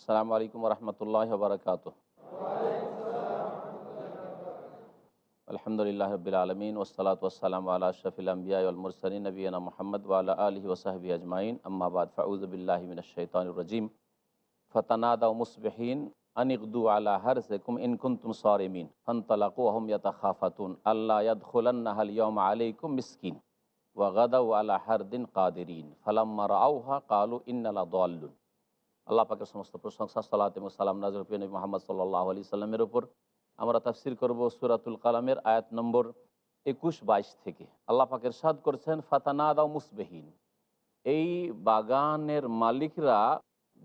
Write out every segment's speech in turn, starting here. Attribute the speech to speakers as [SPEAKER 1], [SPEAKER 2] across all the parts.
[SPEAKER 1] আসসালামু আলাইকুম রহমতুল্লাহ বারকাত আলহামদুলিল্লাহ রবিল আলমিন ওসলাত ওসালাম আল্লাহ শফিল আম্বিয়ামুরসলিন নবীনা মোহাম্মদ ওয়ালা আলহি ওসাহবি আজমাইন আম্মাবাদ ফাউজবিল্লাহমিনশৈতানরজিম ফতানাদা মুসবহীন আনিকদু আলা হর সেকুম ইনকুন্তুম সরেমিন ফন্তলাকু আহম ইয়াতা খাফাতুন আল্লাহ ইয়াদুলান্নাহাল ইয়ম আলাইকুম মিসকিন ওয়াগাদাউ আলা হারদিন কাদেরিন ফালাম্মা রাউহা কালু ইন্নালা দোয়াল্লুন আল্লাহ পাকের সমস্ত প্রশংসা এবং সালাম নাজর নবী মোহাম্মদ সাল্লাহ আলি সাল্লামের ওপর আমরা তাফসির করব সুরাতুল কালামের আয়াত নম্বর একুশ বাইশ থেকে। আল্লাহ পাকের সাদ করছেন ফাতানাদা মুসবেহীন। এই বাগানের মালিকরা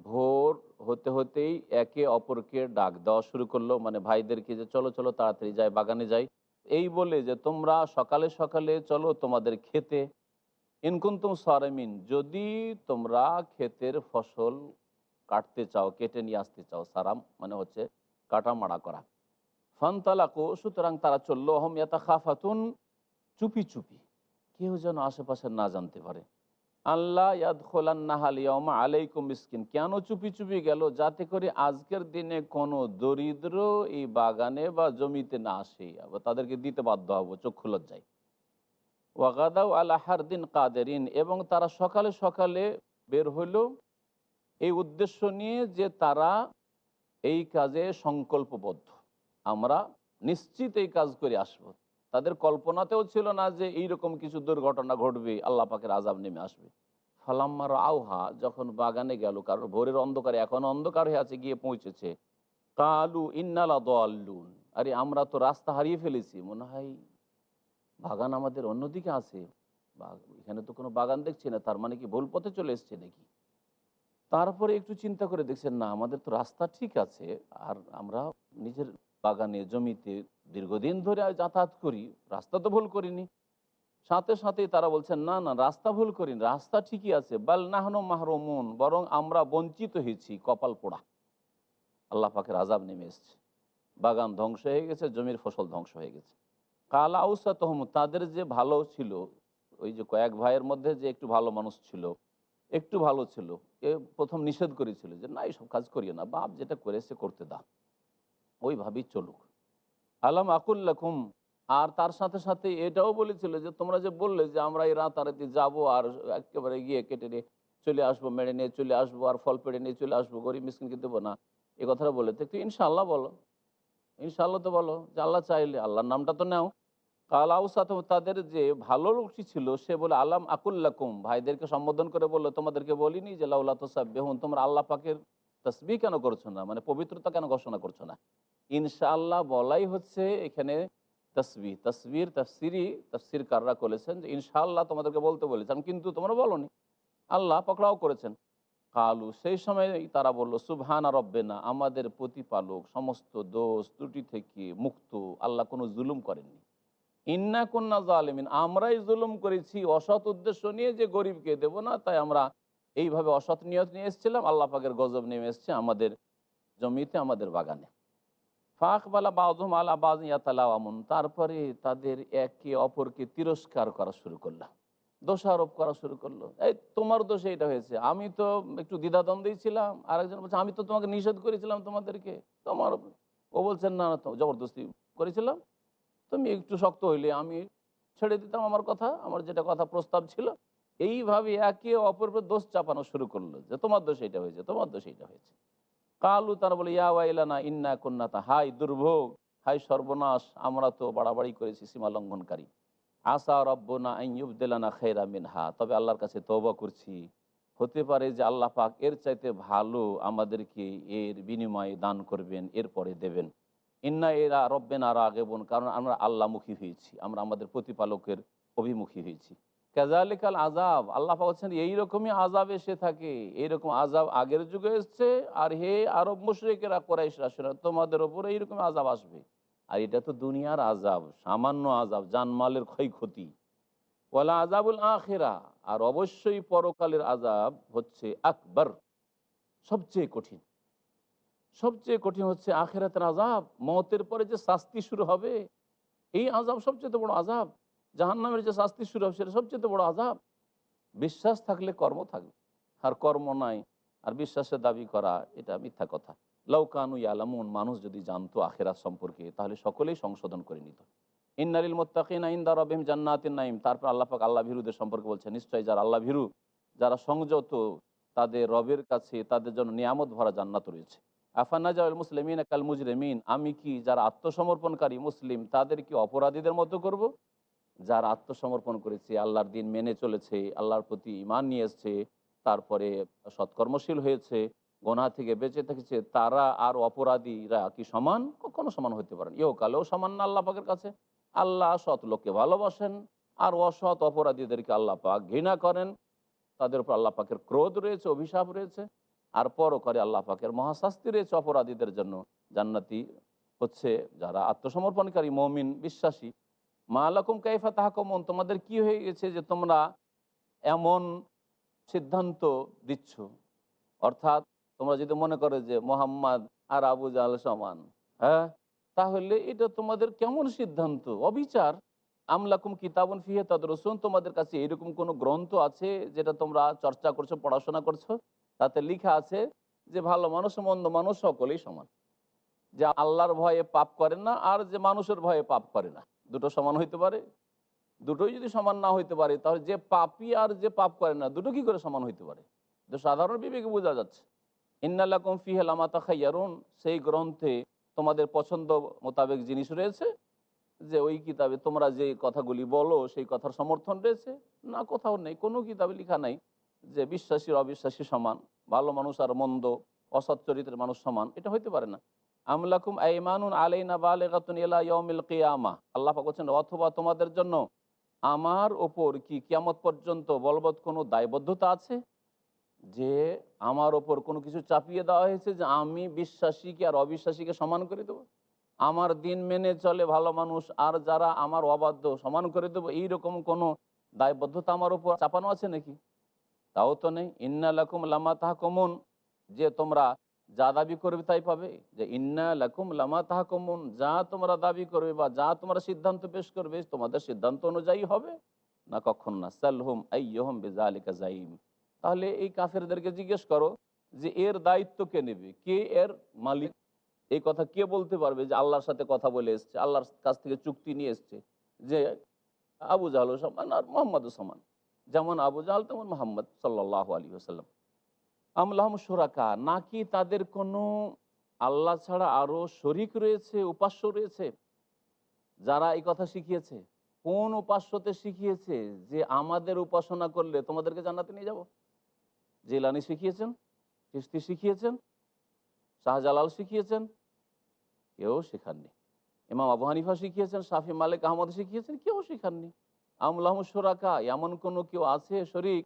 [SPEAKER 1] ভোর হতে হতেই একে অপরকে ডাক দেওয়া শুরু করল। মানে ভাইদেরকে যে চলো চলো, তাড়াতাড়ি যাই, বাগানে যাই। এই বলে যে, তোমরা সকালে সকালে চলো তোমাদের খেতে। ইনকুন্তুম সরেমিন, যদি তোমরা ক্ষেতের ফসল কাটতে চাও, কেটে নিয়ে আসতে চাও, সারাম মানে হচ্ছে কাটা মারা করা। ফানতালাকো, সুতরাং তারা চলল হম ইয়াতা খাফাতুন চুপি চুপি। কেউ যেন আশেপাশে না জানতে পারে। আল্লাহ ইয়াদ খোলান নাহালিয়মা আলাইকুম মিসকিন। কেন চুপি চুপি গেল? যাতে করে আজকের দিনে কোনো দরিদ্র এই বাগানে বা জমিতে না আসে। আবার তাদেরকে দিতে বাধ্য হব, চক্ষু লজ্জায়। ওয়াগাদাউ আল্লাহার দিন কাদেরিন। এবং তারা সকালে সকালে বের হইল এই উদ্দেশ্য নিয়ে যে তারা এই কাজে সংকল্পবদ্ধ। আমরা নিশ্চিত এই কাজ করে আসব। তাদের কল্পনাতেও ছিল না যে এইরকম কিছু দুর্ঘটনা ঘটবে, আল্লাহ পাকের আজাব নেমে আসবে। ফালাম্মার আউহা যখন বাগানে গেল কারণ ভোরের অন্ধকারে, এখন অন্ধকার হয়ে আছে, গিয়ে পৌঁছেছে। কালু ইন্নালা দোয়াল্লুন আরে, আমরা তো রাস্তা হারিয়ে ফেলেছি। মনে হয় বাগান আমাদের অন্যদিকে আছে। এখানে তো কোনো বাগান দেখছি না। তার মানে কি ভুল পথে চলে এসছে নাকি? তারপরে একটু চিন্তা করে দেখছেন, না, আমাদের তো রাস্তা ঠিক আছে, আর আমরা নিজের বাগানে, জমিতে দীর্ঘদিন ধরে যাতায়াত করি, রাস্তা তো ভুল করিনি। সাথে সাথে তারা বলছেন, না না, রাস্তা ভুল করিনি, রাস্তা ঠিকই আছে, বাল নাহন মাহরমুন, বরং আমরা বঞ্চিত হয়েছি কপাল পোড়া। আল্লাহ পাকের আজাব নেমে এসছে। বাগান ধ্বংস হয়ে গেছে, জমির ফসল ধ্বংস হয়ে গেছে। কালা আউসা তহম তাদের যে ভালো ছিল, ওই যে কয়েক ভাইয়ের মধ্যে যে একটু ভালো মানুষ ছিল, একটু ভালো ছিল প্রথম নিষেধ করেছিল যে, না, এইসব কাজ করিও না। বাপ যেটা করেছে, করতে দাও। ওইভাবেই চলুক। আলাম আকুল্লাকুম আর তার সাথে সাথে এটাও বলেছিল যে, তোমরা যে বললে যে, আমরা এই রাতারাতি যাব আর একেবারে গিয়ে কেটে নিয়ে চলে আসব, মেরে নিয়ে চলে আসব আর ফল পেড়ে নিয়ে চলে আসব, গরিব মিসকিনকে দেবো না। এ কথাটা বলে তো ইনশাল্লাহ বলো। ইনশাল্লাহ তো বলো যে, আল্লাহ চাইলে, আল্লাহর নামটা তো নেও। কালাউসাত তাদের যে ভালো লোকটি ছিল, সে বলে, আলাম আকুল্লাকুম ভাইদেরকে সম্বোধন করে বলল, তোমাদেরকে বলিনি যে, লাউলা তোসাব বেহুন তোমরা আল্লাহ পাকের তসবি কেন করছ না? মানে পবিত্রতা কেন ঘোষণা করছ না? ইনশাআল্লাহ বলাই হচ্ছে এখানে তসবি তসবির, তফসিরি তফসির কাররা করেছেন যে, ইনশাআল্লাহ তোমাদেরকে বলতে বলেছেন, কিন্তু তোমরা বলনি। আল্লাহ পকড়াও করেছেন। কালু, সেই সময় তারা বলল, সুবহানা রব্বেনা, আমাদের প্রতিপালক, সমস্ত দোষ, ত্রুটি থেকে মুক্ত, আল্লাহ কোনো জুলুম করেননি। ইন্না কন্যা জালেমিন, আমরাই জুলুম করেছি, অসৎ উদ্দেশ্য নিয়ে যে গরিবকে দেব না, তাই আমরা এইভাবে অসৎ নিয়ত নিয়ে এসেছিলাম, আল্লাহ পাকের গজব নেমে এসছে আমাদের জমিতে, আমাদের বাগানে। ফাঁকবালা বাজম আলা বাজ ইয়াতালামুন তারপরে তাদের একে অপরকে তিরস্কার করা শুরু করলাম দোষারোপ করা শুরু করল। এই তোমার দোষে এটা হয়েছে, আমি তো একটু দ্বিধাদ্বন্দ্বেই ছিলাম, আরেকজন বলছে, আমি তো তোমাকে নিষেধ করেছিলাম তোমাদেরকে, তোমার ও বলছেন না না জবরদস্তি করেছিলাম। তুমি একটু শক্ত হইলে আমি ছেড়ে দিতাম আমার কথা, আমার যেটা কথা প্রস্তাব ছিল। এইভাবে একে অপর দোষ চাপানো শুরু করল যে, তোমার দোষ এটা হয়েছে, তোমার দোষ এটা হয়েছে। কালু তারা বলে, ইয়া ওয়াইলানা ইন্না কন্যাতা হাই দুর্ভোগ, হাই সর্বনাশ, আমরা তো বাড়াবাড়ি করেছি, সীমা লঙ্ঘনকারী। আসা রব্বনা আইয়ুবদেলানা খেরা মিনহা। তবে আল্লাহর কাছে তৌবা করছি। হতে পারে যে আল্লাহ পাক এর চাইতে ভালো আমাদেরকে এর বিনিময়ে দান করবেন, এরপরে দেবেন। ইন্না এরা রব্বেন আর আগেবন কারণ আমরা আল্লাহমুখী হয়েছি, আমরা আমাদের প্রতিপালকের অভিমুখী হয়েছি। কাজালিকাল আজাব আল্লাহ বলছেন, এইরকমই আজাব এসে থাকে, এইরকম আজাব আগের যুগে এসছে, আর হে আরব মুশরিকেরা, কোরাইশরা, শোনা, তোমাদের ওপরে এইরকম আজাব আসবে। আর এটা তো দুনিয়ার আজাব সামান্য আজাব জানমালের ক্ষয়ক্ষতি। ওয়ালা আজাবুল আখেরা, আর অবশ্যই পরকালের আজাব হচ্ছে আকবর, সবচেয়ে কঠিন। সবচেয়ে কঠিন হচ্ছে আখেরাতের আজাব মতের পরে যে শাস্তি শুরু হবে, এই আজাব সবচেয়ে বড় আজাব জাহান্নামের যে শাস্তি শুরু হবে, সেটা সবচেয়ে বড় আজাব বিশ্বাস থাকলে কর্ম থাকবে, আর কর্ম নাই, আর বিশ্বাসের দাবি করা, এটা মিথ্যা কথা। লৌকানু ইয়ালামুন, মানুষ যদি জানতো আখেরাত সম্পর্কে, তাহলে সকলেই সংশোধন করে নিত। ইন্নালিল মোত্তাকিন ইন্দা রবিম জান্নাতিন নাইম তারপর আল্লাহ পাক আল্লাহ ভীরুদের সম্পর্কে বলছে নিশ্চয়ই যারা আল্লাহ ভীরু, যারা সংযত, তাদের রবের কাছে তাদের জন্য নিয়ামত ভরা জান্নাত রয়েছে। আফানাজাউল মুসলিমিন কাল মুজরিমিন, আমি কি যারা আত্মসমর্পণকারী মুসলিম, তাদের কি অপরাধীদের মতো করব? যারা আত্মসমর্পণ করেছে, আল্লাহর দিন মেনে চলেছে, আল্লাহর প্রতি ইমান নিয়ে এসছে, তারপরে সৎকর্মশীল হয়েছে, গোনা থেকে বেঁচে থেকেছে, তারা আর অপরাধীরা কি সমান? কখনো সমান হতে পারেন ইও কালেও সমান না আল্লাহ পাকের কাছে। আল্লাহ সৎ লোককে ভালোবাসেন আর অসৎ অপরাধীদেরকে আল্লাহ পাক ঘৃণা করেন। তাদের উপর আল্লাহ পাকের ক্রোধ রয়েছে, অভিশাপ রয়েছে। আর পরও করে আল্লাহ পাকের মহাশাস্তি রয়েছে অপরাধীদের জন্য জান্নাতি হচ্ছে যারা আত্মসমর্পণকারী মমিন, বিশ্বাসী। মা আলাকুম কাইফা তাহাকমন, তোমাদের কি হয়ে গেছে যে তোমরা এমন সিদ্ধান্ত দিচ্ছ? অর্থাৎ তোমরা যদি মনে করো যে মোহাম্মদ আর আবু জাল সমান হ্যাঁ? তাহলে এটা তোমাদের কেমন সিদ্ধান্ত? অবিচার। আমলাকুম কিতাবন ফিহে তাদের রসুন তোমাদের কাছে এরকম কোনো গ্রন্থ আছে যেটা তোমরা চর্চা করছ, পড়াশোনা করছ? তাতে লিখা আছে যে, ভালো মানুষ মন্দ মানুষ সকলেই সমান। যে আল্লাহর ভয়ে পাপ করে না আর যে মানুষের ভয়ে পাপ করে না। দুটো সমান হইতে পারে। দুটোই যদি সমান না হইতে পারে, তাহলে যে পাপি আর যে পাপ করে না, দুটো কি করে সমান হইতে পারে? তো সাধারণ বিবেকে বোঝা যাচ্ছে। ইন্নাল্লাকুম ফিহেল আমাতা খাইয়ারুন সেই গ্রন্থে তোমাদের পছন্দ মোতাবেক জিনিস রয়েছে যে, ওই কিতাবে তোমরা যে কথাগুলি বলো, সেই কথার সমর্থন রয়েছে। না, কোথাও নেই। কোনো কিতাবে লেখা নাই। যে বিশ্বাসী আর অবিশ্বাসী সমান, ভালো মানুষ আর মন্দ, অসৎ চরিত্রের মানুষ সমান, এটা হইতে পারে না। আমলাকুম আইমানুন আলাইনা বালেগাতুন ইলা ইয়াউমিল কিয়ামা। আল্লাহ বলছেন, অথবা তোমাদের জন্য আমার ওপর কি কিয়ামত পর্যন্ত বলবৎ কোনো দায়বদ্ধতা আছে? যে আমার ওপর কোনো কিছু চাপিয়ে দেওয়া হয়েছে যে আমি বিশ্বাসীকে আর অবিশ্বাসীকে সমান করে দেবো? আমার দিন মেনে চলে ভালো মানুষ আর যারা আমার অবাধ্য সমান করে দেবো? এইরকম কোনো দায়বদ্ধতা আমার ওপর চাপানো আছে নাকি? তাও তো নেই। ইন্না লাকুম লামা তাহকমন। যে তোমরা যা দাবি করবে তাই পাবে। যে ইন্না লাকুম লামা তাহকমন। যা তোমরা দাবি করবে বা যা তোমরা সিদ্ধান্ত পেশ করবে, তোমাদের সিদ্ধান্ত অনুযায়ী হবে। না কখন না সালহুম আইয়হম বেজা আলিকা জাইম তাহলে এই কাফেরদেরকে জিজ্ঞেস করো যে এর দায়িত্ব কে নেবে? কে এর মালিক? এই কথা কে বলতে পারবে যে আল্লাহর সাথে কথা বলে এসছে, আল্লাহর কাছ থেকে চুক্তি নিয়ে এসছে? যে আবু জাহালও সমান আর মোহাম্মদ সমান। যেমন আবু জাহাল, তেমন মোহাম্মদ সাল্লাহ আলী আসাল্লাম আমলাহম সোরাকা নাকি তাদের কোনো আল্লাহ ছাড়া আরও শরিক রয়েছে, উপাস্য রয়েছে, যারা এই কথা শিখিয়েছে? কোন উপাস্যতে শিখিয়েছে যে আমাদের উপাসনা করলে তোমাদেরকে জান্নাতে নিয়ে যাব? জেলানি শিখিয়েছেন কিস্তি শিখিয়েছেন, শাহজালাল শিখিয়েছেন, কেউ শেখাননি। ইমাম আবু হানিফা শিখিয়েছেন, শাফি মালিক আহমদ শিখিয়েছেন, কেউ শেখাননি। আমলাহ সোরাকা এমন কোনো কেউ আছে শরিক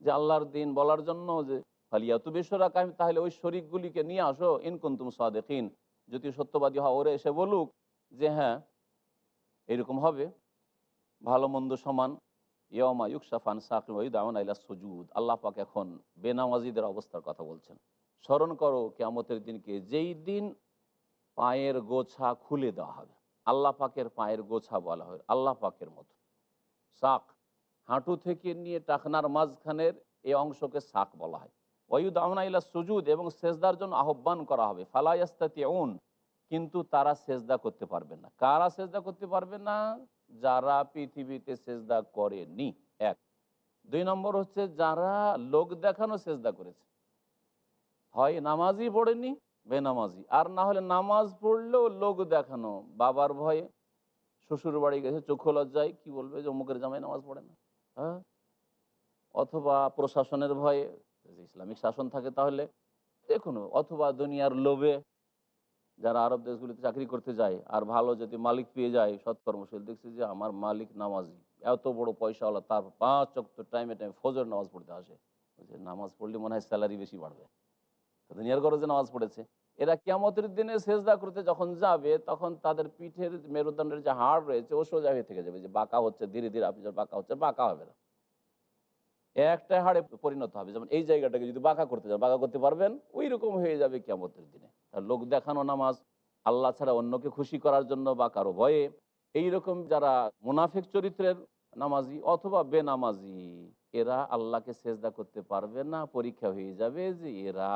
[SPEAKER 1] যে আল্লাহর দিন বলার জন্য যে, ফালিয়া ফালিয়াতু বেসরাকা তাহলে ওই শরিকগুলিকে নিয়ে আসো ইনকুন্তুম সাদেকিন যদি সত্যবাদী হওয়া ওরে এসে বলুক যে হ্যাঁ এরকম হবে, ভালো মন্দ সমান ইয়মা ইউকসাফান সাকিম ওইদাউন আইলা সুজুদ আল্লাহ পাক এখন বেনামাজিদের অবস্থার কথা বলছেন। স্মরণ করো কেমতের দিনকে যেই দিন পায়ের গোছা খুলে দেওয়া হবে, আল্লাহ পাকের পায়ের গোছা বলা হয়, আল্লাহ পাকের মতো। শাক হাঁটু থেকে নিয়ে টাকনার মাঝখানের এই অংশকে শাক বলা হয়। ওয়ুদ ইলা সুজুদ এবং সেজদার জন্য আহ্বান করা হবে ফালাইয়াস্তাতি কিন্তু তারা সেজদা করতে পারবে না। কারা সেজদা করতে পারবে না? যারা পৃথিবীতে সেজদা করেনি। এক। দুই নম্বর হচ্ছে যারা লোক দেখানো সেজদা করেছে। হয় নামাজই পড়েনি, বেনামাজি। আর না হলে নামাজ পড়লেও লোক দেখানো, বাবার ভয়ে শ্বশুর বাড়ি গেছে চক্ষু লজ্জায়, কি বলবে যে অমুকের জামাই নামাজ পড়ে না? হ্যাঁ? অথবা প্রশাসনের ভয়ে ইসলামিক শাসন থাকে তাহলে দেখুন, অথবা দুনিয়ার লোভে যারা আরব দেশগুলিতে চাকরি করতে যায় আর ভালো যদি মালিক পেয়ে যায়, সৎকর্মশীল, দেখছি যে আমার মালিক নামাজি, এত বড় পয়সাওয়ালা, তার পাঁচ চক্ত টাইমে টাইমে ফজর নামাজ পড়তে আসে। নামাজ পড়লে মনে হয় স্যালারি বেশি বাড়বে। দুনিয়ার গরজে নামাজ পড়েছে। এরা কেমতের দিনে সেজদা করতে যখন যাবে, তখন তাদের পিঠের মেরুদণ্ডের যে হাড় রয়েছে, ও সোজা হয়ে থেকে যাবে। যে বাঁকা হচ্ছে, ধীরে ধীরে আপনি যখন বাঁকা হচ্ছে বাঁকা হবে না। একটা হাড়ে পরিণত হবে। যেমন এই জায়গাটাকে যদি বাঁকা করতে যান, বাঁকা করতে পারবেন ওই রকম হয়ে যাবে কেমতের দিনে। লোক দেখানো নামাজ, আল্লাহ ছাড়া অন্যকে খুশি করার জন্য বা কারও ভয়ে এই রকম যারা মুনাফিক চরিত্রের নামাজি অথবা বেনামাজি, এরা আল্লাহকে সেজদা করতে পারবে না, পরীক্ষা হয়ে যাবে যে এরা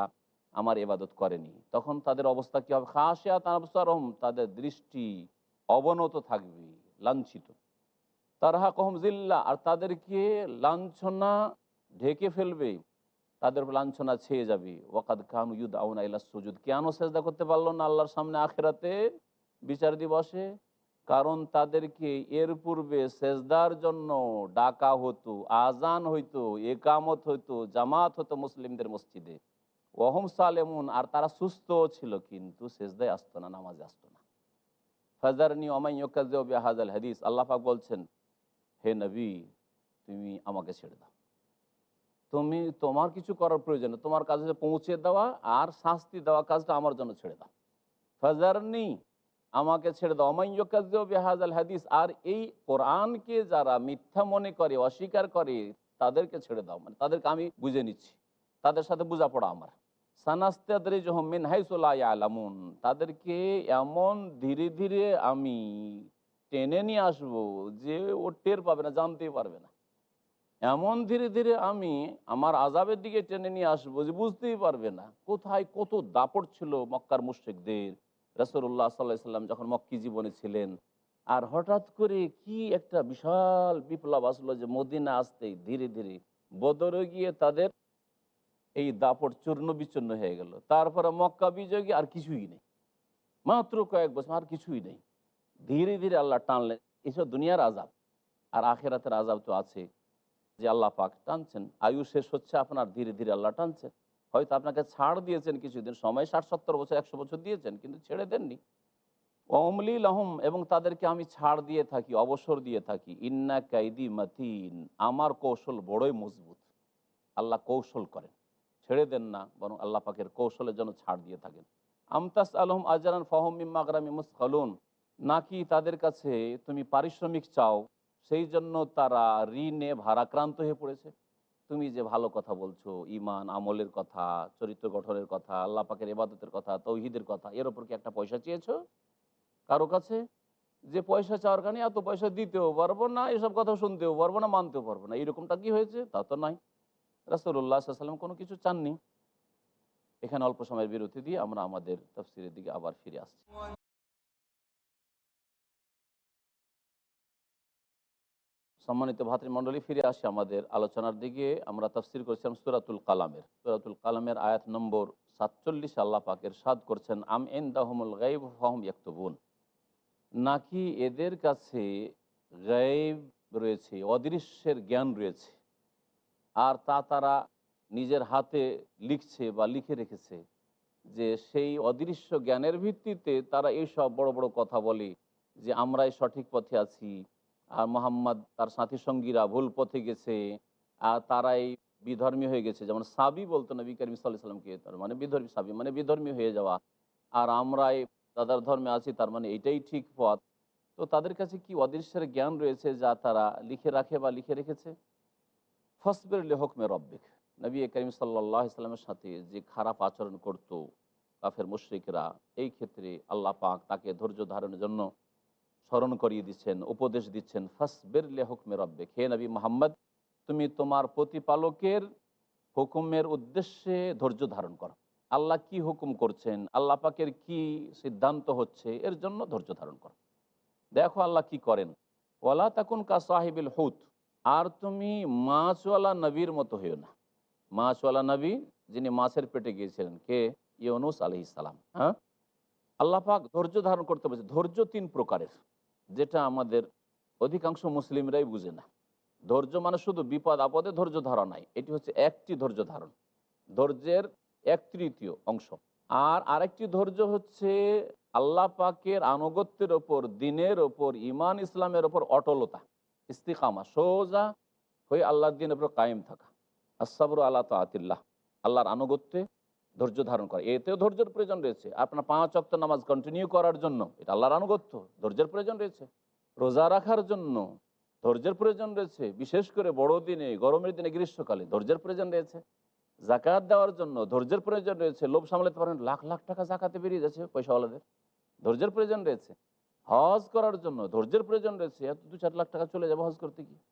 [SPEAKER 1] আমার এবাদত করেনি। তখন তাদের অবস্থা কি হবে? খাসিয়া তানবসারহম তাদের দৃষ্টি অবনত থাকবে, লাঞ্ছিত। তারহা কহম জিল্লা, আর তাদেরকে লাঞ্ছনা ঢেকে ফেলবে, তাদের লাঞ্ছনা ছেয়ে যাবে। ওয়াকাদ খান ইউদ আউন আইলা সুজুদ। কেন সেজদা করতে পারল না আল্লাহর সামনে আখেরাতে? বিচার দিবসে। কারণ তাদেরকে এর পূর্বে সেজদার জন্য ডাকা হতো আজান হইতো, একামত হইতো, জামাত হতো মুসলিমদের মসজিদে। ওহম সালেমুন, আর তারা সুস্থ ছিল, কিন্তু সেজদায় আসতো না, নামাজে আসতো না। ফাজারনি অমাইয়াজ হাজাল হাদিস, আল্লাহ পাক বলছেন, হে নবী, তুমি আমাকে ছেড়ে দাও। তুমি তোমার কিছু করার প্রয়োজন। তোমার কাছে পৌঁছে দেওয়া, আর শাস্তি দেওয়া কাজটা আমার জন্য ছেড়ে দাও। ফাজারনি, আমাকে ছেড়ে দাও। অমাইয়াজ আল হাদিস, আর এই কোরআনকে যারা মিথ্যা মনে করে, অস্বীকার করে, তাদেরকে ছেড়ে দাও। মানে তাদেরকে আমি বুঝে নিচ্ছি। তাদের সাথে বোঝাপড়া আমার। সানাস্তাদরিজহমিন আলামুন তাদেরকে এমন ধীরে ধীরে আমি টেনে নিয়ে আসব যে ও টের পাবে না, জানতেই পারবে না। এমন ধীরে ধীরে আমি আমার আজাবের দিকে টেনে নিয়ে আসব যে বুঝতেই পারবে না, কোথায় কত দাপট ছিল মক্কার মুশ্রিকদের। রসুল্লাহ সাল্লাহ সাল্লাম যখন মক্কি জীবনে ছিলেন, আর হঠাৎ করে কি একটা বিশাল বিপ্লব আসলো যে মদিনা আসতেই ধীরে ধীরে বদরে গিয়ে তাদের এই দাপট চূর্ণ বিচূর্ণ হয়ে গেল। তারপরে মক্কা বিজয় আর কিছুই নেই। মাত্র কয়েক বছর আর কিছুই নেই। ধীরে ধীরে আল্লাহ টানলেন, এসব দুনিয়ার আজাব আর আখেরাতের আজাব তো আছে যে আল্লাহ পাক টানছেন। আয়ু শেষ হচ্ছে আপনার, ধীরে ধীরে আল্লাহ টানছেন। হয়তো আপনাকে ছাড় দিয়েছেন কিছুদিন, সময় ষাট, সত্তর বছর, একশো বছর দিয়েছেন, কিন্তু ছেড়ে দেননি। অমলি লহম, এবং তাদেরকে আমি ছাড় দিয়ে থাকি, অবসর দিয়ে থাকি। ইন্না কাইদি মাতিন, আমার কৌশল বড়ই মজবুত। আল্লাহ কৌশল করেন। ছেড়ে দেন না, বরং আল্লাহ পাকের কৌশলের জন্য ছাড় দিয়ে থাকেন। আমতাস আলহম আজরান ফহম ইম্মাগরামি মুসখালুন। নাকি তাদের কাছে তুমি পারিশ্রমিক চাও, সেই জন্য তারা ঋণে ভারাক্রান্ত হয়ে পড়েছে? তুমি যে ভালো কথা বলছো ইমান আমলের কথা, চরিত্র গঠনের কথা, আল্লাহ পাকের এবাদতের কথা, তৌহিদের কথা, এর ওপর কি একটা পয়সা চেয়েছো? কারও কাছে? যে পয়সা চাওয়ার কারণে এত পয়সা দিতেও পারব না, এসব কথা শুনতেও পারব না, মানতেও পারব না। এরকমটা কি হয়েছে? তা তো নয় রাসুল্লাহ সাল্লাম কোনো কিছু চাননি। এখানে অল্প সময়ের বিরতি দিয়ে আমরা আমাদের তফসিলের দিকে আবার ফিরে আসছি। সম্মানিত ভাতৃমণ্ডলী, ফিরে আসি আমাদের আলোচনার দিকে। আমরা তফসির করছিলাম সুরাতুল কালামের। সুরাতুল কালামের আয়াত নম্বর সাতচল্লিশ আল্লাহ পাকের সাদ করছেন, আম এন দাহমুল গাইব ফহম ইয়াক্তবুন। নাকি এদের কাছে গাইব রয়েছে, অদৃশ্যের জ্ঞান রয়েছে? আর তা তারা নিজের হাতে লিখছে বা লিখে রেখেছে যে সেই অদৃশ্য জ্ঞানের ভিত্তিতে তারা এইসব বড় বড় কথা বলে যে আমরাই সঠিক পথে আছি, আর মোহাম্মদ তার সাথী সঙ্গীরা ভুল পথে গেছে, আর তারাই বিধর্মী হয়ে গেছে। যেমন সাবি বলতো নবী করিম সাল্লাহ সাল্লামকে তার মানে বিধর্মী সাবি মানে বিধর্মী হয়ে যাওয়া। আর আমরাই দাদার ধর্মে আছি, তার মানে এটাই ঠিক পথ। তো তাদের কাছে কি অদৃশ্যের জ্ঞান রয়েছে যা তারা লিখে রাখে বা লিখে রেখেছে? ফসবের লেহকমে রব্বিক। নবী করিম সাল্লাহ ইসলামের সাথে যে খারাপ আচরণ করত কাফের মুশ্রিকরা, এই ক্ষেত্রে আল্লাহ পাক তাকে ধৈর্য ধারণের জন্য স্মরণ করিয়ে দিচ্ছেন, উপদেশ দিচ্ছেন, ফসবের লেহকমে রব্বে হে নবী মোহাম্মদ, তুমি তোমার প্রতিপালকের হুকুমের উদ্দেশ্যে ধৈর্য ধারণ করো। আল্লাহ কি হুকুম করছেন? আল্লাহ পাকের কি সিদ্ধান্ত হচ্ছে? এর জন্য ধৈর্য ধারণ করো। দেখো আল্লাহ কি করেন। ওয়ালা তাকুন কা সাহিবিল হুত আর তুমি মাছওয়ালা নবীর মতো হইও না। মাছওয়ালা নবী যিনি মাছের পেটে গিয়েছিলেন, কে? ইউনুস আলহ ইসালাম হ্যাঁ? আল্লাহ পাক ধৈর্য ধারণ করতে বলছে, ধৈর্য তিন প্রকারের, যেটা আমাদের অধিকাংশ মুসলিমরাই বুঝে না। ধৈর্য মানে শুধু বিপদ আপদে ধৈর্য ধরা নাই, এটি হচ্ছে একটি ধৈর্য ধারণ, ধৈর্যের এক তৃতীয় অংশ। আর আরেকটি ধৈর্য হচ্ছে আল্লাহ পাকের আনুগত্যের ওপর, দিনের ওপর ইমান ইসলামের ওপর অটলতা। ইস্তিকামা, সোজা হয়ে আল্লাহর দিনের উপর কায়েম থাকা। আসাবর আল্লাহ তাতিল্লাহ আল্লাহর আনুগত্যে ধৈর্য ধারণ করা। এতেও ধৈর্যের প্রয়োজন রয়েছে। আপনার পাঁচ অক্ত নামাজ কন্টিনিউ করার জন্য, এটা আল্লাহর আনুগত্য, ধৈর্যের প্রয়োজন রয়েছে। রোজা রাখার জন্য ধৈর্যের প্রয়োজন রয়েছে। বিশেষ করে বড়দিনে গরমের দিনে, গ্রীষ্মকালে ধৈর্যের প্রয়োজন রয়েছে। জাকাত দেওয়ার জন্য ধৈর্যের প্রয়োজন রয়েছে। লোভ সামলাতে পারেন, লাখ লাখ টাকা জাকাতে বেরিয়ে যাচ্ছে পয়সাওয়ালাদের। ধৈর্যের প্রয়োজন রয়েছে। হজ করার জন্য, ধৈর্যের প্রয়োজন রয়েছে, এত দু চার লাখ টাকা চলে যাবে হজ করতে গিয়ে।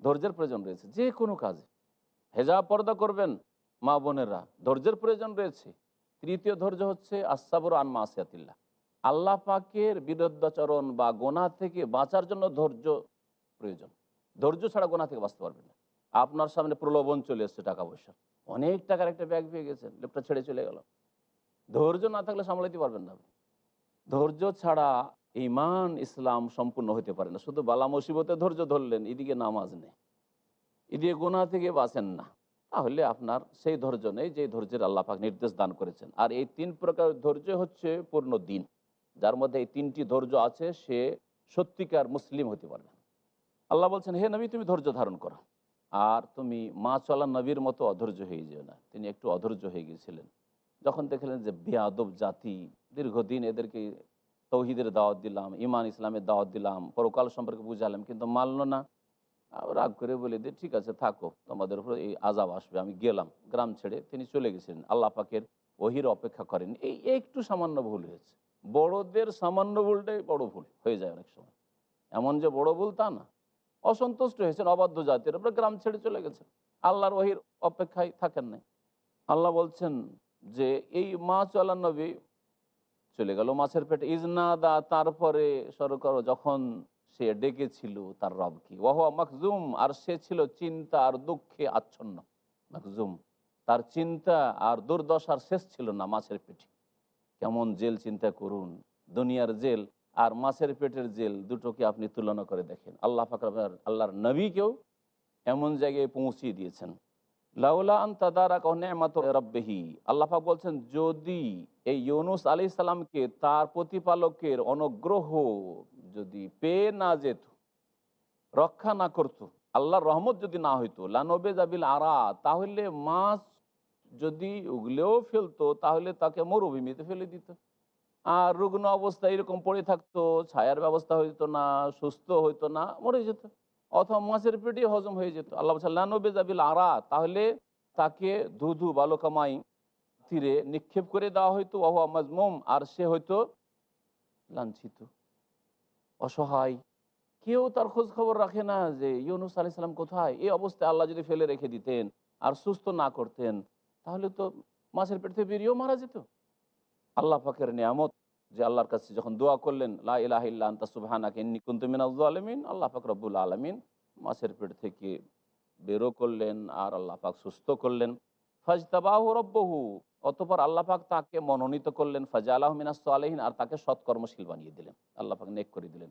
[SPEAKER 1] ধৈর্যের প্রয়োজন রয়েছে, যে কোনো কাজে। হেজাব পর্দা করবেন মা বোনেরা, ধৈর্যের প্রয়োজন রয়েছে। তৃতীয় ধৈর্য হচ্ছে আসাবর আনমা আসিয়াতিল্লাহ আল্লাহ পাকের বিরুদ্ধাচরণ বা গোনা থেকে বাঁচার জন্য ধৈর্য প্রয়োজন। ধৈর্য ছাড়া গোনা থেকে বাঁচতে পারবেন না। আপনার সামনে প্রলোভন চলে এসছে টাকা পয়সা। অনেক টাকার একটা ব্যাগ পেয়ে গেছেন, লোকটা ছেড়ে চলে গেল। ধৈর্য না থাকলে সামলাইতে পারবেন না আপনি। ধৈর্য ছাড়া ইমান ইসলাম সম্পূর্ণ হতে পারে না। শুধু বালা মুসিবতে ধৈর্য ধরলেন, এদিকে নামাজ নেই। এদিকে গোনা থেকে বাঁচেন না। তাহলে আপনার সেই ধৈর্য নেই যে ধৈর্যের আল্লাহ পাক নির্দেশ দান করেছেন। আর এই তিন প্রকার ধৈর্য হচ্ছে পূর্ণ দিন। যার মধ্যে এই তিনটি ধৈর্য আছে, সে সত্যিকার মুসলিম হতে পারবে আল্লাহ বলছেন, হে নবী, তুমি ধৈর্য ধারণ করো। আর তুমি মা চলা নবীর মতো অধৈর্য হয়ে যেও না। তিনি একটু অধৈর্য হয়ে গিয়েছিলেন। যখন দেখলেন যে বেয়াদব জাতি দীর্ঘদিন এদেরকে তৌহিদের দাওয়াত দিলাম ইমান ইসলামের দাওয়াত দিলাম, পরকাল সম্পর্কে বুঝালাম, কিন্তু মানলো না। রাগ করে বলে দিয়ে ঠিক আছে, থাকো, তোমাদের উপর এই আজাব আসবে, আমি গেলাম, গ্রাম ছেড়ে তিনি চলে গেছিলেন আল্লাহ পাকের ওহির অপেক্ষা করেন। এই একটু সামান্য ভুল হয়েছে। বড়দের সামান্য ভুলটাই বড় ভুল হয়ে যায় অনেক সময়। এমন যে বড় ভুল তা না। অসন্তুষ্ট হয়েছেন অবাধ্য জাতির উপরে, গ্রাম ছেড়ে চলে গেছেন। আল্লাহর ওহির অপেক্ষায় থাকেন নাই। আল্লাহ বলছেন যে, এই মা আল্লাহ নবী চলে গেল মাছের পেটে। ইজনাদা তারপরে সরকার যখন সে ডেকেছিল তার রবকে, ওয়াহুয়া মখজুম, আর সে ছিল চিন্তা আর দুঃখে আচ্ছন্ন। মখজুম, তার চিন্তা আর দুর্দশার শেষ ছিল না মাছের পেটে। কেমন জেল চিন্তা করুন, দুনিয়ার জেল আর মাছের পেটের জেল দুটোকে আপনি তুলনা করে দেখেন। আল্লাহ ফাকর আল্লাহর নবীকেও এমন জায়গায় পৌঁছিয়ে দিয়েছেন। লাউলা বলছেন, যদি এই ইউনুস আলি সালামকে তার প্রতিপালকের অনুগ্রহ যদি পেয়ে না যেত, রক্ষা না করতো, আল্লাহর রহমত যদি না হইতো লানবে জাবিল আরা, তাহলে মাছ যদি উগলেও ফেলতো, তাহলে তাকে মরুভূমিতে ফেলে দিত। আর রুগ্ন অবস্থা এরকম পড়ে থাকতো, ছায়ার ব্যবস্থা হইতো না, সুস্থ হইতো না, মরে যেত। অথবা মাছের পেটে হজম হয়ে যেত। আল্লাহ জাবিল আরা তাহলে তাকে ধুধু বালকামাই তীরে নিক্ষেপ করে দেওয়া হইতো ওহা মাজমুম, আর সে হয়তো লাঞ্ছিত, অসহায়। কেউ তার খোঁজ খবর রাখে না যে ইউনুস আলি সাল্লাম কোথায়? এই অবস্থায় আল্লাহ যদি ফেলে রেখে দিতেন আর সুস্থ না করতেন, তাহলে তো মাছের পেট থেকে বেরিয়েও মারা যেত। আল্লাহ পাকের নিয়ামত যে আল্লাহর কাছে যখন দোয়া করলেন, লা জালিমিন আল্লাহ পাক রব্বুল আলমিন মাছের পেট থেকে বেরো করলেন আর আল্লাহ পাক সুস্থ করলেন। ফাজতাবাহু রব্বহু, অতপর আল্লাহ পাক তাকে মনোনীত করলেন। ফাজা আল্লাহ মিনাস সালেহিন, আর তাকে সৎকর্মশীল বানিয়ে দিলেন। আল্লাহ পাক নেক করে দিলেন।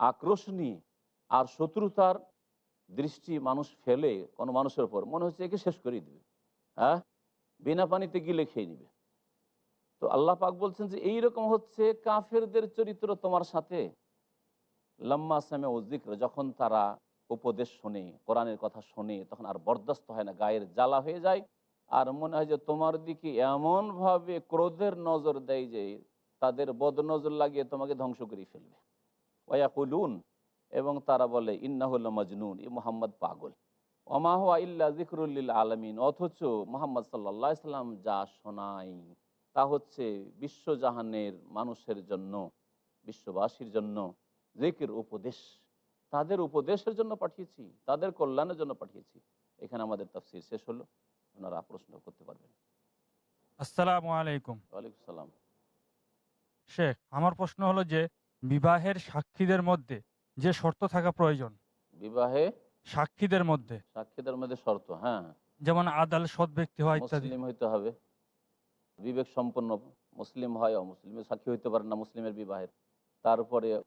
[SPEAKER 1] আক্রোশ নিয়ে আর শত্রুতার দৃষ্টি মানুষ ফেলে কোনো মানুষের উপর, মনে হচ্ছে একে শেষ করে দিবে হ্যাঁ? বিনা পানিতে গিলে খেয়ে নিবে। তো আল্লাহ পাক বলছেন যে এইরকম হচ্ছে কাফেরদের চরিত্র তোমার সাথে। লম্মা সামে উদ্দিকর যখন তারা উপদেশ শোনে, কোরআনের কথা শোনে, তখন আর বরদাস্ত হয় না, গায়ের জ্বালা হয়ে যায়। আর মনে হয় যে তোমার দিকে এমনভাবে ক্রোধের নজর দেয় যে তাদের বদনজর লাগিয়ে তোমাকে ধ্বংস করে ফেলবে। ওয়াকুলুন এবং তারা বলে ইন্নাহুল্লা মজনুন ই মোহাম্মদ পাগল। ওমাহুয়া ইল্লা জিকরুল্লিল আলমিন। অথচ মোহাম্মদ সাল্লা সাল্লাম যা শোনাই তা হচ্ছে বিশ্বজাহানের মানুষের জন্য বিশ্ববাসীর জন্য জিকির উপদেশ। তাদের উপদেশের জন্য পাঠিয়েছি তাদের কল্যাণের জন্য পাঠিয়েছি। এখানে আমাদের তাফসির শেষ হলো। আপনারা প্রশ্ন করতে পারবেন।
[SPEAKER 2] আসসালামু আলাইকুম।
[SPEAKER 1] ওয়ালাইকুম সালাম।
[SPEAKER 2] শেখ আমার প্রশ্ন হলো যে বিবাহের সাক্ষীদের মধ্যে যে শর্ত থাকা প্রয়োজন।
[SPEAKER 1] বিবাহে?
[SPEAKER 2] সাক্ষীদের মধ্যে।
[SPEAKER 1] সাক্ষীদের মধ্যে শর্ত হ্যাঁ।
[SPEAKER 2] যেমন আদাল সৎ ব্যক্তি হয় ইত্যাদি।
[SPEAKER 1] মুসলিম হইতে হবে। বিবেক সম্পন্ন মুসলিম হয় অমুসলিমের সাক্ষী হইতে পারে না মুসলিমের বিবাহের। তারপরে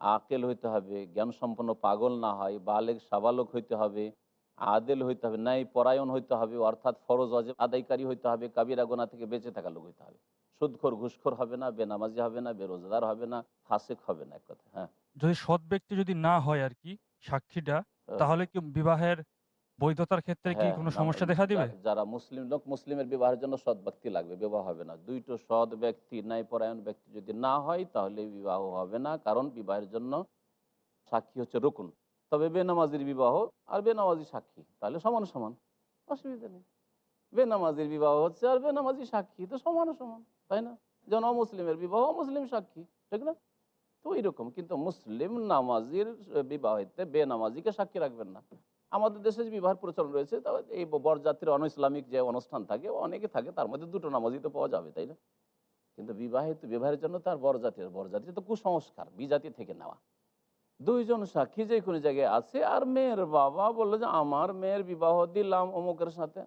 [SPEAKER 1] আকেল হইতে হবে জ্ঞান সম্পন্ন পাগল না হয় বালেগ সাবালক হইতে হবে আদেল হইতে হবে ন্যায় পরায়ণ হইতে হবে অর্থাৎ ফরজ অজেব আদায়কারী হইতে হবে কাবিরা গোনা থেকে বেঁচে থাকা লোক হইতে হবে। সুদখোর ঘুষখোর হবে না বেনামাজি হবে না বেরোজগার হবে না ফাসেক হবে না এক কথা হ্যাঁ।
[SPEAKER 2] যদি সৎ ব্যক্তি যদি না হয় আর কি সাক্ষীটা তাহলে কি বিবাহের বৈধতার ক্ষেত্রে কি
[SPEAKER 1] হ্যাঁ,
[SPEAKER 2] কোনো সমস্যা দেখা দিবে?
[SPEAKER 1] যারা মুসলিম লোক মুসলিমের বিবাহের জন্য সৎ ব্যক্তি লাগবে বিবাহ হবে না। দুইটো সৎ ব্যক্তি ন্যায়পরায়ণ ব্যক্তি যদি না হয় তাহলে বিবাহ হবে না কারণ বিবাহের জন্য সাক্ষী হচ্ছে রকুন। তবে বেনামাজির বিবাহ আর বেনামাজি সাক্ষী তাহলে সমান সমান অসুবিধা নেই। বেনামাজির বিবাহ হচ্ছে আর বেনামাজি সাক্ষী তো সমান সমান। তাই না? যেমন অমুসলিমের বিবাহ মুসলিম সাক্ষী, ঠিক না? তো ওই রকম কিন্তু মুসলিম নামাজির বিবাহিতে বেনামাজিকে সাক্ষী রাখবেন না। আমাদের দেশে যে বিবাহের প্রচলন রয়েছে, তা এই বরযাত্রীর অন ইসলামিক যে অনুষ্ঠান থাকে, অনেকে থাকে, তার মধ্যে দুটো নামাজই তো পাওয়া যাবে, তাই না? কিন্তু বিবাহিত, বিবাহের জন্য তার বরযাত্রীর বরযাত্রী তো কুসংস্কার, বিজাতি থেকে নেওয়া। দুইজন সাক্ষী যে কোনো জায়গায় আছে, আর মেয়ের বাবা বলল যে, আমার মেয়ের বিবাহ দিলাম অমুকের সাথে।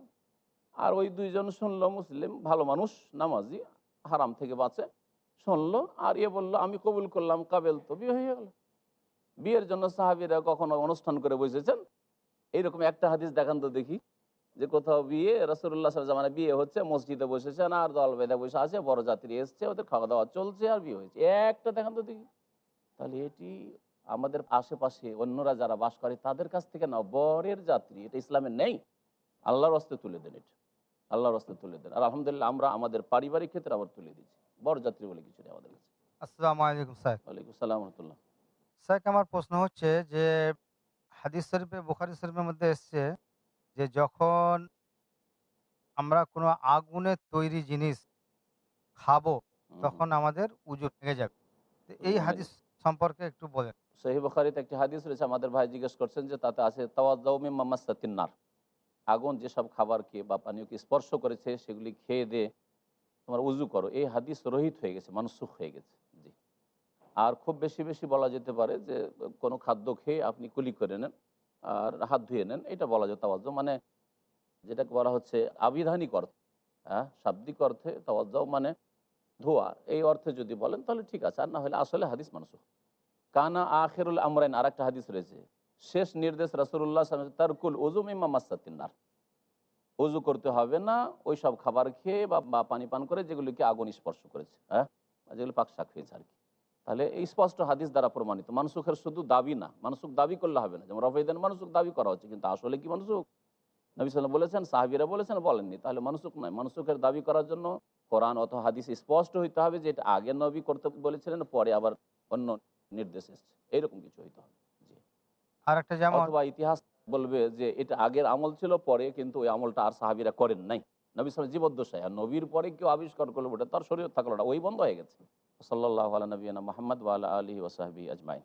[SPEAKER 1] আর ওই দুইজন শুনলো মুসলিম, ভালো মানুষ, নামাজি হারাম থেকে বাঁচে, শুনলো আর ইয়ে বলল, আমি কবুল করলাম, কাবেল তো বিয়ে হয়ে গেল। বিয়ের জন্য সাহাবিরা কখনো অনুষ্ঠান করে বসেছেন? এইরকম একটা হাদিস দেখান তো দেখি, যে কোথাও বিয়ে রসুল্লাহ জামানে বিয়ে হচ্ছে, মসজিদে বসেছেন আর দল বেঁধে বসে আছে, বড় যাত্রী এসছে, ওদের খাওয়া দাওয়া চলছে আর বিয়ে হয়েছে। একটা দেখান তো দেখি। তাহলে এটি আমাদের আশেপাশে অন্যরা যারা বাস করে, তাদের কাছ থেকে না, বরের যাত্রী এটা ইসলামের নেই। আল্লাহর হস্তে তুলে দেন এটা। আল্লাহর হস্তে তুলে দেন। আর আলহামদুলিল্লাহ আমরা আমাদের পারিবারিক ক্ষেত্রে আবার তুলে দিচ্ছি বর যাত্রী বলে কিছু নেই আমাদের কাছে।
[SPEAKER 3] আসসালামু আলাইকুম স্যার।
[SPEAKER 1] ওয়ালাইকুম সালাম রহমতুল্লাহ।
[SPEAKER 3] স্যার আমার প্রশ্ন হচ্ছে যে হাদিস শরীফে বুখারি শরীফের মধ্যে এসছে যে যখন আমরা কোনো আগুনের তৈরি জিনিস খাব তখন আমাদের উজু ভেঙে যাবে। এই হাদিস সম্পর্কে একটু বলেন।
[SPEAKER 1] সহি বখারিতে একটি হাদিস রয়েছে আমাদের ভাই জিজ্ঞেস করছেন যে তাতে আছে তাওয়াজ্জাউমিমাসাতিনার আগুন যেসব খাবারকে বা পানীয়কে স্পর্শ করেছে, সেগুলি খেয়ে দিয়ে তোমার উজু করো। এই হাদিস রহিত হয়ে গেছে, মানসুখ হয়ে গেছে। জি। আর খুব বেশি বেশি বলা যেতে পারে যে, কোনো খাদ্য খেয়ে আপনি কুলি করে নেন, আর হাত ধুয়ে নেন, এটা বলা যায় তাওয়াজ্জ। মানে যেটাকে বলা হচ্ছে আবিধানিক অর্থ। হ্যাঁ? শাব্দিক অর্থে তাওয়াজ্জাও মানে ধোয়া। এই অর্থে যদি বলেন, তাহলে ঠিক আছে। আর না হলে আসলে হাদিস মানুষ কানা আখেরুল আমরাইন আর একটা হাদিস রয়েছে। শেষ নির্দেশ রাসুল্লাহ তারকুল ওজুম ইমা মাসাতিনার উজু করতে হবে না, ওই সব খাবার খেয়ে বা পানি পান করে যেগুলিকে আগুন স্পর্শ করেছে হ্যাঁ? যেগুলো পাকশাক হয়েছে আর কি। তাহলে এই স্পষ্ট হাদিস দ্বারা প্রমাণিত। মানুষের শুধু দাবি না মানুষ দাবি করলে হবে না। যেমন রফাইদান মানুষ দাবি করা হচ্ছে, কিন্তু আসলে কি মানুষ নবী সাল্লাম বলেছেন, সাহাবিরা বলেছেন, বলেননি। তাহলে মানুষক নয়। মানুষের দাবি করার জন্য কোরআন অথবা হাদিস স্পষ্ট হইতে হবে যে এটা আগে নবী করতে বলেছিলেন, পরে আবার অন্য নির্দেশ এসছে। এইরকম কিছু হইতে হবে।
[SPEAKER 3] আর একটা যেমন
[SPEAKER 1] অথবা ইতিহাস বলবে যে এটা আগের আমল ছিল, পরে কিন্তু ওই আমলটা আর সাহাবিরা করেন নাই। নবী সাল জীবদ্দশায়, আর নবীর পরে কেউ আবিষ্কার করল, ওটা তার শরীর থাকল ওই বন্ধ হয়ে গেছে। সাল্লাহ আলা নবীনা মোহাম্মদ আলী ওসাহাবি আজমাইন।